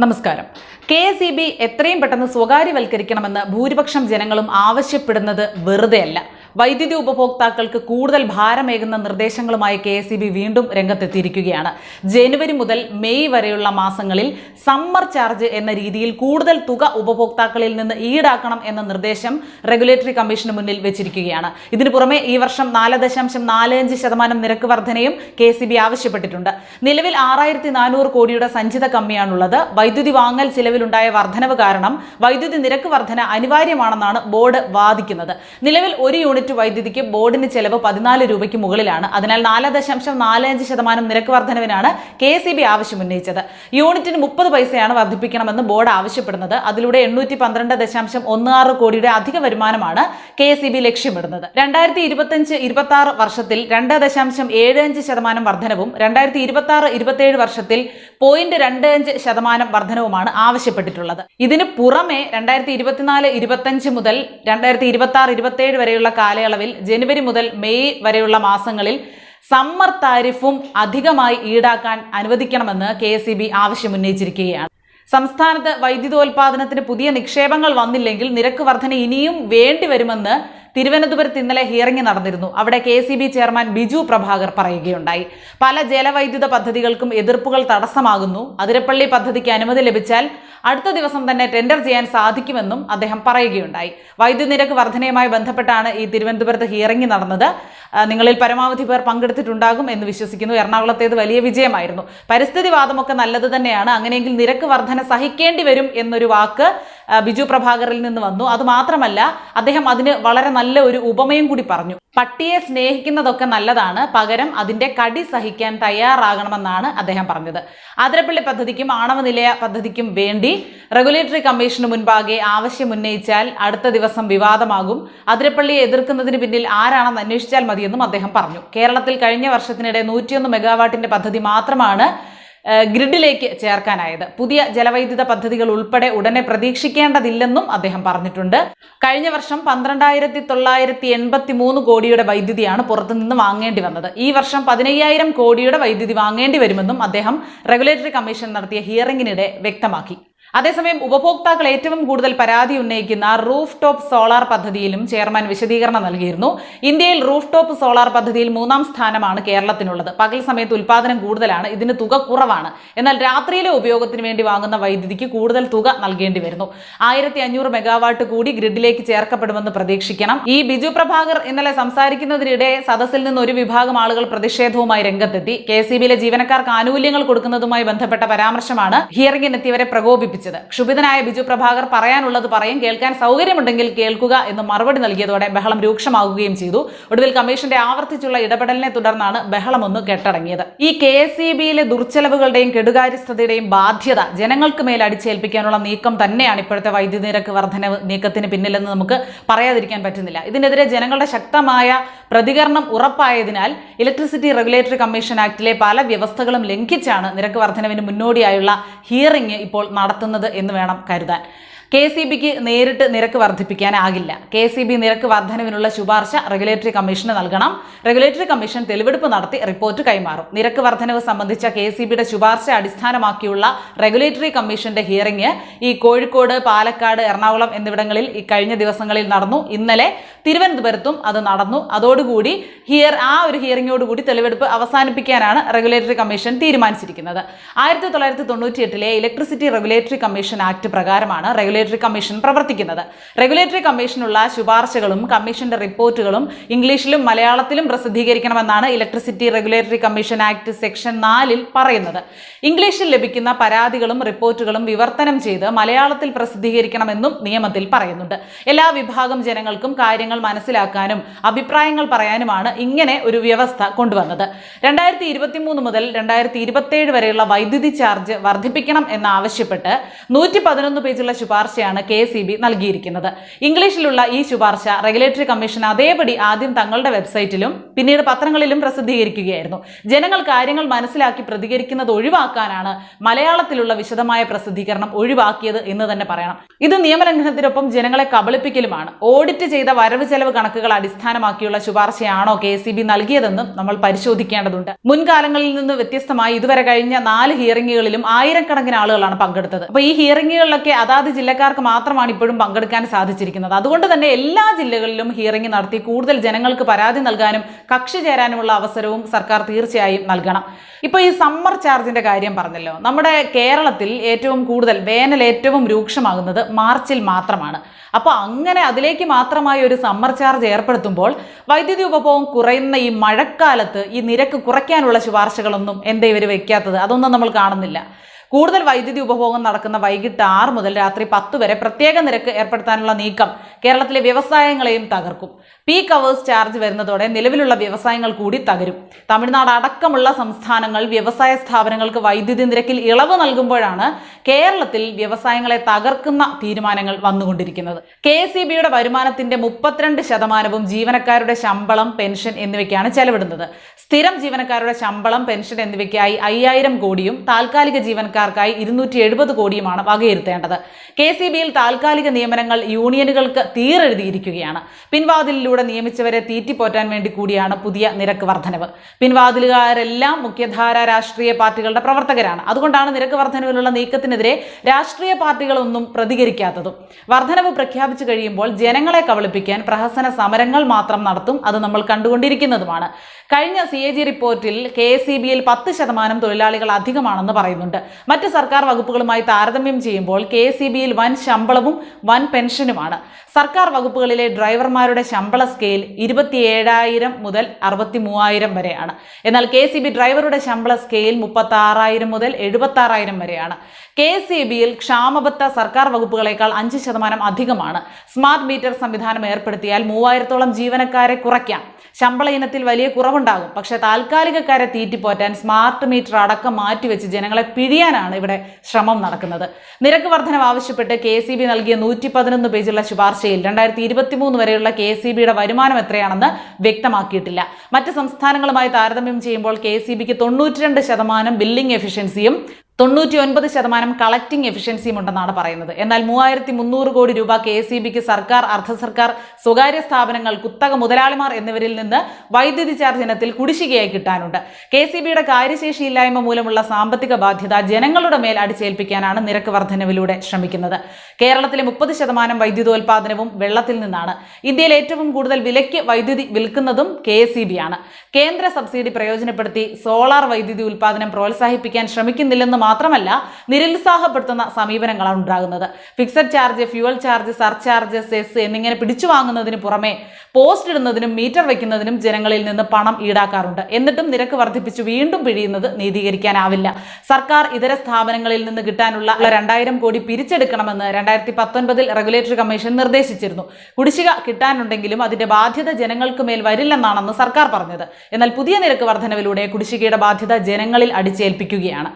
നമസ്കാരം. K S E B എത്രയും പെട്ടെന്ന് സ്വകാര്യവൽക്കരിക്കണമെന്ന് ഭൂരിപക്ഷം ജനങ്ങളും ആവശ്യപ്പെടുന്നത് വെറുതെയല്ല. വൈദ്യുതി ഉപഭോക്താക്കൾക്ക് കൂടുതൽ ഭാരമേകുന്ന നിർദ്ദേശങ്ങളുമായി കെ വീണ്ടും രംഗത്തെത്തിയിരിക്കുകയാണ്. ജനുവരി മുതൽ മെയ് വരെയുള്ള മാസങ്ങളിൽ സമ്മർ ചാർജ് എന്ന രീതിയിൽ കൂടുതൽ തുക ഉപഭോക്താക്കളിൽ നിന്ന് ഈടാക്കണം എന്ന നിർദ്ദേശം റെഗുലേറ്ററി കമ്മീഷന് മുന്നിൽ വെച്ചിരിക്കുകയാണ്. ഇതിനു പുറമെ ഈ വർഷം നാല് ദശാംശം നാല് അഞ്ച് ശതമാനം നിരക്ക് വർധനയും കെ ബി ആവശ്യപ്പെട്ടിട്ടുണ്ട്. നിലവിൽ ആറായിരത്തി നാനൂറ് കോടിയുടെ സഞ്ചിത കമ്മിയാണുള്ളത്. വൈദ്യുതി വാങ്ങൽ ചിലവിലുണ്ടായ വർധനവ് കാരണം വൈദ്യുതി നിരക്ക് വർധന അനിവാര്യമാണെന്നാണ് ബോർഡ് വാദിക്കുന്നത്. നിലവിൽ ഒരു യൂണിറ്റ് വൈദ്യുതിക്ക് ബോർഡിന് ചെലവ് പതിനാല് രൂപയ്ക്ക് മുകളിലാണ്. അതിനാൽ നാല് ദശാംശം നാല് അഞ്ച് ശതമാനം നിരക്ക് വർധനവിനാണ് കെ എസ് ബി ആവശ്യം ഉന്നയിച്ചത്. യൂണിറ്റിന് മുപ്പത് പൈസയാണ് വർദ്ധിപ്പിക്കണമെന്ന് ബോർഡ് ആവശ്യപ്പെടുന്നത്. അതിലൂടെ എണ്ണൂറ്റി പന്ത്രണ്ട് ദശാംശം ഒന്ന് ആറ് കോടിയുടെ അധിക വരുമാനമാണ് കെ എസ് ബി ലക്ഷ്യമിടുന്നത്. രണ്ടായിരത്തി ഇരുപത്തഞ്ച് ഇരുപത്തി ആറ് വർഷത്തിൽ രണ്ട് ദശാംശം ഏഴ് അഞ്ച് ശതമാനം വർധനവും രണ്ടായിരത്തി ഇരുപത്തി ആറ് ഇരുപത്തിയേഴ് വർഷത്തിൽ പോയിന്റ് രണ്ട് അഞ്ച് ശതമാനം വർധനവുമാണ് ആവശ്യപ്പെട്ടിട്ടുള്ളത്. ഇതിന് പുറമെ രണ്ടായിരത്തി ഇരുപത്തിനാല് ഇരുപത്തഞ്ച് മുതൽ രണ്ടായിരത്തി ഇരുപത്തി ആറ് ഇരുപത്തിയേഴ് വരെയുള്ള കാലയളവിൽ ജനുവരി മുതൽ മെയ് വരെയുള്ള മാസങ്ങളിൽ സമ്മർ താരിഫും അധികമായി ഈടാക്കാൻ അനുവദിക്കണമെന്ന് കെ എസ് ആവശ്യമുന്നയിച്ചിരിക്കുകയാണ്. സംസ്ഥാനത്ത് വൈദ്യുതോൽപാദനത്തിന് പുതിയ നിക്ഷേപങ്ങൾ വന്നില്ലെങ്കിൽ നിരക്ക് വർധന ഇനിയും വേണ്ടിവരുമെന്ന് തിരുവനന്തപുരത്ത് ഇന്നലെ ഹിയറിംഗ് നടന്നിരുന്നു. അവിടെ കെ ചെയർമാൻ ബിജു പ്രഭാകർ പറയുകയുണ്ടായി. പല ജലവൈദ്യുത പദ്ധതികൾക്കും എതിർപ്പുകൾ തടസ്സമാകുന്നു. അതിരപ്പള്ളി പദ്ധതിക്ക് അനുമതി ലഭിച്ചാൽ അടുത്ത ദിവസം തന്നെ ടെൻഡർ ചെയ്യാൻ സാധിക്കുമെന്നും അദ്ദേഹം പറയുകയുണ്ടായി. വൈദ്യുതി നിരക്ക് വർധനയുമായി ബന്ധപ്പെട്ടാണ് ഈ തിരുവനന്തപുരത്ത് ഹിയറിംഗ് നടന്നത്. നിങ്ങളിൽ പരമാവധി പേർ പങ്കെടുത്തിട്ടുണ്ടാകും എന്ന് വിശ്വസിക്കുന്നു. എറണാകുളത്തേത് വലിയ വിജയമായിരുന്നു. പരിസ്ഥിതിവാദമൊക്കെ നല്ലത് തന്നെയാണ്. അങ്ങനെയെങ്കിൽ നിരക്ക് വർധന സഹിക്കേണ്ടി വരും എന്നൊരു വാക്ക് ബിജു പ്രഭാകറിൽ നിന്ന് വന്നു. അത് മാത്രമല്ല അദ്ദേഹം അതിന് വളരെ നല്ല ഒരു ഉപമയും കൂടി പറഞ്ഞു. പട്ടിയെ സ്നേഹിക്കുന്നതൊക്കെ നല്ലതാണ് പകരം അതിന്റെ കടി സഹിക്കാൻ തയ്യാറാകണമെന്നാണ് അദ്ദേഹം പറഞ്ഞത്. ആതിരപ്പള്ളി പദ്ധതിക്കും ആണവ നിലയ പദ്ധതിക്കും വേണ്ടി റെഗുലേറ്ററി കമ്മീഷന് മുൻപാകെ ആവശ്യം ഉന്നയിച്ചാൽ അടുത്ത ദിവസം വിവാദമാകും. അതിരപ്പള്ളിയെ എതിർക്കുന്നതിന് പിന്നിൽ ആരാണെന്ന് അന്വേഷിച്ചാൽ മതിയെന്നും അദ്ദേഹം പറഞ്ഞു. കേരളത്തിൽ കഴിഞ്ഞ വർഷത്തിനിടെ നൂറ്റിയൊന്ന് മെഗാവാട്ടിന്റെ പദ്ധതി മാത്രമാണ് ഗ്രിഡിലേക്ക് ചേർക്കാനായത്. പുതിയ ജലവൈദ്യുത പദ്ധതികൾ ഉൾപ്പെടെ ഉടനെ പ്രതീക്ഷിക്കേണ്ടതില്ലെന്നും അദ്ദേഹം പറഞ്ഞിട്ടുണ്ട്. കഴിഞ്ഞ വർഷം പന്ത്രണ്ടായിരത്തി തൊള്ളായിരത്തി എൺപത്തി മൂന്ന് കോടിയുടെ വൈദ്യുതിയാണ് പുറത്തുനിന്ന് വാങ്ങേണ്ടി വന്നത്. ഈ വർഷം പതിനയ്യായിരം കോടിയുടെ വൈദ്യുതി വാങ്ങേണ്ടി വരുമെന്നും അദ്ദേഹം റെഗുലേറ്ററി കമ്മീഷൻ നടത്തിയ ഹിയറിംഗിനിടെ വ്യക്തമാക്കി. അതേസമയം ഉപഭോക്താക്കൾ ഏറ്റവും കൂടുതൽ പരാതി ഉന്നയിക്കുന്ന റൂഫ് ടോപ്പ് സോളാർ പദ്ധതിയിലും ചെയർമാൻ വിശദീകരണം നൽകിയിരുന്നു. ഇന്ത്യയിൽ റൂഫ് ടോപ്പ് സോളാർ പദ്ധതിയിൽ മൂന്നാം സ്ഥാനമാണ് കേരളത്തിനുള്ളത്. പകൽ സമയത്ത് ഉൽപാദനം കൂടുതലാണ് ഇതിന് തുക കുറവാണ്. എന്നാൽ രാത്രിയിലെ ഉപയോഗത്തിന് വേണ്ടി വാങ്ങുന്ന വൈദ്യുതിക്ക് കൂടുതൽ തുക നൽകേണ്ടി വരുന്നു. ആയിരത്തി അഞ്ഞൂറ് മെഗാവാട്ട് കൂടി ഗ്രിഡിലേക്ക് ചേർക്കപ്പെടുമെന്ന് പ്രതീക്ഷിക്കണം. ഈ ബിജു പ്രഭാകർ ഇന്നലെ സംസാരിക്കുന്നതിനിടെ സദസ്സിൽ നിന്ന് ഒരു വിഭാഗം ആളുകൾ പ്രതിഷേധവുമായി രംഗത്തെത്തി. കെ സി ബിയിലെ ജീവനക്കാർക്ക് ആനുകൂല്യങ്ങൾ കൊടുക്കുന്നതുമായി ബന്ധപ്പെട്ട പരാമർശമാണ് ഹിയറിംഗിനെത്തിയവരെ പ്രകോപിപ്പിച്ചത്. ക്ഷുഭിതനായ ബിജു പ്രഭാകർ പറയാനുള്ളത് പറയും കേൾക്കാൻ സൗകര്യമുണ്ടെങ്കിൽ കേൾക്കുക എന്ന് മറുപടി നൽകിയതോടെ ബഹളം രൂക്ഷമാകുകയും ചെയ്തു. ഒടുവിൽ കമ്മീഷന്റെ ആവർത്തിച്ചുള്ള ഇടപെടലിനെ തുടർന്നാണ് ഒന്ന് കെട്ടടങ്ങിയത്. ഈ കെ എസ് ഇ ബിയിലെ ദുർച്ചെലവുകളുടെയും കെടുകാര്യസ്ഥതയുടെയും ബാധ്യത ജനങ്ങൾക്ക് മേൽ അടിച്ചേൽപ്പിക്കാനുള്ള നീക്കം തന്നെയാണ് ഇപ്പോഴത്തെ വൈദ്യുതി നിരക്ക് വർധനവ് നീക്കത്തിന് പിന്നിലെന്ന് നമുക്ക് പറയാതിരിക്കാൻ പറ്റുന്നില്ല. ഇതിനെതിരെ ജനങ്ങളുടെ ശക്തമായ പ്രതികരണം ഉറപ്പായതിനാൽ ഇലക്ട്രിസിറ്റി റെഗുലേറ്ററി കമ്മീഷൻ ആക്ടിലെ പല വ്യവസ്ഥകളും ലംഘിച്ചാണ് നിരക്ക് വർധനവിന് മുന്നോടിയായുള്ള ഹിയറിംഗ് ഇപ്പോൾ നടത്തുന്നത്. എന്ന് വേണം കരുതാൻ. കെ സി ബിക്ക് നേരിട്ട് നിരക്ക് വർദ്ധിപ്പിക്കാനാകില്ല. കെ സി ബി നിരക്ക് വർധനവിനുള്ള ശുപാർശ റെഗുലേറ്ററി കമ്മീഷന് നൽകണം. റെഗുലേറ്ററി കമ്മീഷൻ തെളിവെടുപ്പ് നടത്തി റിപ്പോർട്ട് കൈമാറും. നിരക്ക് വർധനവ് സംബന്ധിച്ച കെ സി ബിയുടെ ശുപാർശ അടിസ്ഥാനമാക്കിയുള്ള റെഗുലേറ്ററി കമ്മീഷന്റെ ഹിയറിംഗ് ഈ കോഴിക്കോട് പാലക്കാട് എറണാകുളം എന്നിവിടങ്ങളിൽ ഈ കഴിഞ്ഞ ദിവസങ്ങളിൽ നടന്നു. ഇന്നലെ തിരുവനന്തപുരത്തും അത് നടന്നു. അതോടുകൂടി ഹിയർ ആ ഒരു ഹിയറിംഗോടുകൂടി തെളിവെടുപ്പ് അവസാനിപ്പിക്കാനാണ് റെഗുലേറ്ററി കമ്മീഷൻ തീരുമാനിച്ചിരിക്കുന്നത്. ആയിരത്തി തൊള്ളായിരത്തി തൊണ്ണൂറ്റി എട്ടിലെ ഇലക്ട്രിസിറ്റി റെഗുലേറ്ററി കമ്മീഷൻ ആക്ട് പ്രകാരമാണ് റെഗുലേറ്ററി കമ്മീഷൻ പ്രവർത്തിക്കുന്നത്. റെഗുലേറ്ററി കമ്മീഷനുള്ള ശുപാർശകളും കമ്മീഷന്റെ റിപ്പോർട്ടുകളും ഇംഗ്ലീഷിലും മലയാളത്തിലും പ്രസിദ്ധീകരിക്കണമെന്നാണ് electricity regulatory commission act section നാലിൽ പറയുന്നത്. ഇംഗ്ലീഷിൽ ലഭിക്കുന്ന പരാതികളും റിപ്പോർട്ടുകളും വിവർത്തനം ചെയ്ത് മലയാളത്തിൽ പ്രസിദ്ധീകരിക്കണമെന്നും നിയമത്തിൽ പറയുന്നുണ്ട്. എല്ലാ വിഭാഗം ജനങ്ങൾക്കും കാര്യങ്ങൾ മനസ്സിലാക്കാനും അഭിപ്രായങ്ങൾ പറയാനുമാണ് ഇങ്ങനെ ഒരു വ്യവസ്ഥ കൊണ്ടുവന്നത്. രണ്ടായിരത്തി ഇരുപത്തി മൂന്ന് മുതൽ രണ്ടായിരത്തി ഇരുപത്തിയേഴ് വരെയുള്ള വൈദ്യുതി ചാർജ് വർദ്ധിപ്പിക്കണം എന്നാവശ്യപ്പെട്ട് നൂറ്റി പതിനൊന്ന് പേജുള്ള ശുപാർശ ശുപാർശയാണ് കെ സി ബി നൽകിയിരിക്കുന്നത്. ഇംഗ്ലീഷിലുള്ള ഈ ശുപാർശ റെഗുലേറ്ററി കമ്മീഷൻ അതേപടി ആദ്യം തങ്ങളുടെ വെബ്സൈറ്റിലും പിന്നീട് പത്രങ്ങളിലും പ്രസിദ്ധീകരിക്കുകയായിരുന്നു. ജനങ്ങൾ കാര്യങ്ങൾ മനസ്സിലാക്കി പ്രതികരിക്കുന്നത് ഒഴിവാക്കാനാണ് മലയാളത്തിലുള്ള വിശദമായ പ്രസിദ്ധീകരണം ഒഴിവാക്കിയത് എന്ന് തന്നെ പറയണം. ഇത് നിയമലംഘനത്തിനൊപ്പം ജനങ്ങളെ കബളിപ്പിക്കലുമാണ്. ഓഡിറ്റ് ചെയ്ത വരവ് ചെലവ് കണക്കുകൾ അടിസ്ഥാനമാക്കിയുള്ള ശുപാർശയാണോ കെ സി ബി നൽകിയതെന്നും നമ്മൾ പരിശോധിക്കേണ്ടതുണ്ട്. മുൻകാലങ്ങളിൽ നിന്ന് വ്യത്യസ്തമായി ഇതുവരെ കഴിഞ്ഞ നാല് ഹിയറിംഗുകളിലും ആയിരക്കണക്കിന് ആളുകളാണ് പങ്കെടുത്തത്. അപ്പൊ ഈ ഹിയറിംഗുകളിലൊക്കെ അതാത് ജില്ലക്കാർക്ക് മാത്രമാണ് ഇപ്പോഴും പങ്കെടുക്കാൻ സാധിച്ചിരിക്കുന്നത്. അതുകൊണ്ട് തന്നെ എല്ലാ ജില്ലകളിലും ഹിയറിംഗ് നടത്തി കൂടുതൽ ജനങ്ങൾക്ക് പരാതി നൽകാനും കക്ഷി ചേരാനുമുള്ള അവസരവും സർക്കാർ തീർച്ചയായും നൽകണം. ഇപ്പൊ ഈ സമ്മർ ചാർജിന്റെ കാര്യം പറഞ്ഞല്ലോ. നമ്മുടെ കേരളത്തിൽ ഏറ്റവും കൂടുതൽ വേനൽ ഏറ്റവും രൂക്ഷമാകുന്നത് മാർച്ചിൽ മാത്രമാണ്. അപ്പോൾ അങ്ങനെ അതിലേക്ക് മാത്രമായി ഒരു സമ്മർ ചാർജ് ഏർപ്പെടുത്തുമ്പോൾ വൈദ്യുതി ഉപഭോഗം കുറയുന്ന ഈ മഴക്കാലത്ത് ഈ നിരക്ക് കുറയ്ക്കാനുള്ള ശുപാർശകളൊന്നും എന്തേ ഇവർ വെക്കാത്തത്? അതൊന്നും നമ്മൾ കാണുന്നില്ല. കൂടുതൽ വൈദ്യുതി ഉപഭോഗം നടക്കുന്ന വൈകിട്ട് ആറ് മുതൽ രാത്രി പത്ത് വരെ പ്രത്യേക നിരക്ക് ഏർപ്പെടുത്താനുള്ള നീക്കം കേരളത്തിലെ വ്യവസായങ്ങളെയും തകർക്കും. പീക്ക് അവേഴ്സ് ചാർജ് വരുന്നതോടെ നിലവിലുള്ള വ്യവസായങ്ങൾ കൂടി തകരും. തമിഴ്നാട് അടക്കമുള്ള സംസ്ഥാനങ്ങൾ വ്യവസായ സ്ഥാപനങ്ങൾക്ക് വൈദ്യുതി നിരക്കിൽ ഇളവ് നൽകുമ്പോഴാണ് കേരളത്തിൽ വ്യവസായങ്ങളെ തകർക്കുന്ന തീരുമാനങ്ങൾ വന്നുകൊണ്ടിരിക്കുന്നത്. കെ സി ബിയുടെ വരുമാനത്തിന്റെ മുപ്പത്തിരണ്ട് ശതമാനവും ജീവനക്കാരുടെ ശമ്പളം പെൻഷൻ എന്നിവയ്ക്കാണ് ചെലവിടുന്നത്. സ്ഥിരം ജീവനക്കാരുടെ ശമ്പളം പെൻഷൻ എന്നിവയ്ക്കായി അയ്യായിരം കോടിയും താൽക്കാലിക ജീവനക്കാർക്കായി ഇരുന്നൂറ്റി എഴുപത് കോടിയുമാണ് വകയിരുത്തേണ്ടത്. കെ സി ബിയിൽ താൽക്കാലിക നിയമനങ്ങൾ യൂണിയനുകൾക്ക് തീരെഴുതിയിരിക്കുകയാണ്. പിൻവാതിലിലൂടെ നിയമിച്ചവരെ തീറ്റിപ്പോറ്റാൻ വേണ്ടി കൂടിയാണ് പുതിയ നിരക്ക് വർധനവ്. പിൻവാതിലുകാരെല്ലാം മുഖ്യധാര രാഷ്ട്രീയ പാർട്ടികളുടെ പ്രവർത്തകരാണ്. അതുകൊണ്ടാണ് നിരക്ക് വർധനവിലുള്ള നീക്കത്തിനെതിരെ രാഷ്ട്രീയ പാർട്ടികളൊന്നും പ്രതികരിക്കാത്തതും. വർധനവ് പ്രഖ്യാപിച്ചു കഴിയുമ്പോൾ ജനങ്ങളെ കബളിപ്പിക്കാൻ പ്രഹസന സമരങ്ങൾ മാത്രം നടത്തും അത് നമ്മൾ കണ്ടുകൊണ്ടിരിക്കുന്നതുമാണ്. കഴിഞ്ഞ സി എ ജി റിപ്പോർട്ടിൽ കെ എസ് സി ബിയിൽ പത്ത് ശതമാനം തൊഴിലാളികൾ അധികമാണെന്ന് പറയുന്നുണ്ട്. മറ്റ് സർക്കാർ വകുപ്പുകളുമായി താരതമ്യം ചെയ്യുമ്പോൾ കെ സി ബിയിൽ വൻ ശമ്പളവും വൻ പെൻഷനുമാണ്. സർക്കാർ വകുപ്പുകളിലെ ഡ്രൈവർമാരുടെ ശമ്പള സ്കെയിൽ ഇരുപത്തിയേഴായിരം മുതൽ അറുപത്തി മൂവായിരം വരെയാണ്. എന്നാൽ കെ സി ബി ഡ്രൈവറുടെ ശമ്പള സ്കെയിൽ മുപ്പത്തി ആറായിരം മുതൽ എഴുപത്തി ആറായിരം വരെയാണ്. കെ സി ബിയിൽ ക്ഷാമബത്ത സർക്കാർ വകുപ്പുകളേക്കാൾ അഞ്ച് ശതമാനം അധികമാണ്. സ്മാർട്ട് മീറ്റർ സംവിധാനം ഏർപ്പെടുത്തിയാൽ മൂവായിരത്തോളം ജീവനക്കാരെ കുറയ്ക്കാം. ശമ്പള ഇനത്തിൽ വലിയ കുറവുണ്ടാകും. പക്ഷേ താൽക്കാലികക്കാരെ തീറ്റിപ്പോറ്റാൻ സ്മാർട്ട് മീറ്റർ അടക്കം മാറ്റിവെച്ച് ജനങ്ങളെ പിഴിയാനാണ് ഇവിടെ ശ്രമം നടക്കുന്നത്. നിരക്ക് വർധനവ് ആവശ്യപ്പെട്ട് കെ സി ബി നൽകിയ നൂറ്റി പതിനൊന്ന് പേജുള്ള ശുപാർശയിൽ രണ്ടായിരത്തി ഇരുപത്തി മൂന്ന് വരെയുള്ള കെ സി ബിയുടെ വരുമാനം എത്രയാണെന്ന് വ്യക്തമാക്കിയിട്ടില്ല. മറ്റ് സംസ്ഥാനങ്ങളുമായി താരതമ്യം ചെയ്യുമ്പോൾ കെ സി ബിക്ക് തൊണ്ണൂറ്റിരണ്ട് ശതമാനം ബില്ലിംഗ് എഫിഷ്യൻസിയും തൊണ്ണൂറ്റി ഒൻപത് ശതമാനം കളക്ടിംഗ് എഫിഷ്യൻസിയും ഉണ്ടെന്നാണ് പറയുന്നത്. എന്നാൽ മൂവായിരത്തി മുന്നൂറ് കോടി രൂപ കെ എസ് ബിക്ക് സർക്കാർ അർദ്ധ സർക്കാർ സ്വകാര്യ സ്ഥാപനങ്ങൾ കുത്തക മുതലാളിമാർ എന്നിവരിൽ നിന്ന് വൈദ്യുതി ചാർജ് ഇനത്തിൽ കുടിശ്ശികയായി കിട്ടാനുണ്ട്. കെ സി ബിയുടെ കാര്യശേഷിയില്ലായ്മ മൂലമുള്ള സാമ്പത്തിക ബാധ്യത ജനങ്ങളുടെ മേൽ അടിച്ചേൽപ്പിക്കാനാണ് നിരക്ക് വർധനവിലൂടെ ശ്രമിക്കുന്നത്. കേരളത്തിലെ മുപ്പത് ശതമാനം വൈദ്യുതോൽപാദനവും വെള്ളത്തിൽ നിന്നാണ്. ഇന്ത്യയിൽ ഏറ്റവും കൂടുതൽ വിലയ്ക്ക് വൈദ്യുതി വിൽക്കുന്നതും കെ എസ് ബി ആണ്. കേന്ദ്ര സബ്സിഡി പ്രയോജനപ്പെടുത്തി സോളാർ വൈദ്യുതി ഉൽപാദനം പ്രോത്സാഹിപ്പിക്കാൻ ശ്രമിക്കുന്നില്ലെന്ന് മാത്രമല്ല നിരുത്സാഹപ്പെടുത്തുന്ന സമീപനങ്ങളാണ് ഉണ്ടാകുന്നത്. Fixed charge fuel charge surcharge cess എന്നിങ്ങനെ പിടിച്ചു വാങ്ങുന്നതിന് പുറമെ പോസ്റ്റ് ഇടുന്നതിനും മീറ്റർ വയ്ക്കുന്നതിനും ജനങ്ങളിൽ നിന്ന് പണം ഈടാക്കാറുണ്ട്. എന്നിട്ടും നിരക്ക് വർദ്ധിപ്പിച്ച് വീണ്ടും പിഴിയുന്നത് നീതീകരിക്കാനാവില്ല. സർക്കാർ ഇതര സ്ഥാപനങ്ങളിൽ നിന്ന് കിട്ടാനുള്ള രണ്ടായിരം കോടി പിരിച്ചെടുക്കണമെന്ന് രണ്ടായിരത്തി പത്തൊൻപതിൽ റെഗുലേറ്ററി കമ്മീഷൻ നിർദ്ദേശിച്ചിരുന്നു. കുടിശ്ശിക കിട്ടാനുണ്ടെങ്കിലും അതിന്റെ ബാധ്യത ജനങ്ങൾക്ക് മേൽ വരില്ലെന്നാണെന്ന് സർക്കാർ പറഞ്ഞത്. എന്നാൽ പുതിയ നിരക്ക് വർധനവിലൂടെ കുടിശ്ശികയുടെ ബാധ്യത ജനങ്ങളിൽ അടിച്ചേൽപ്പിക്കുകയാണ്.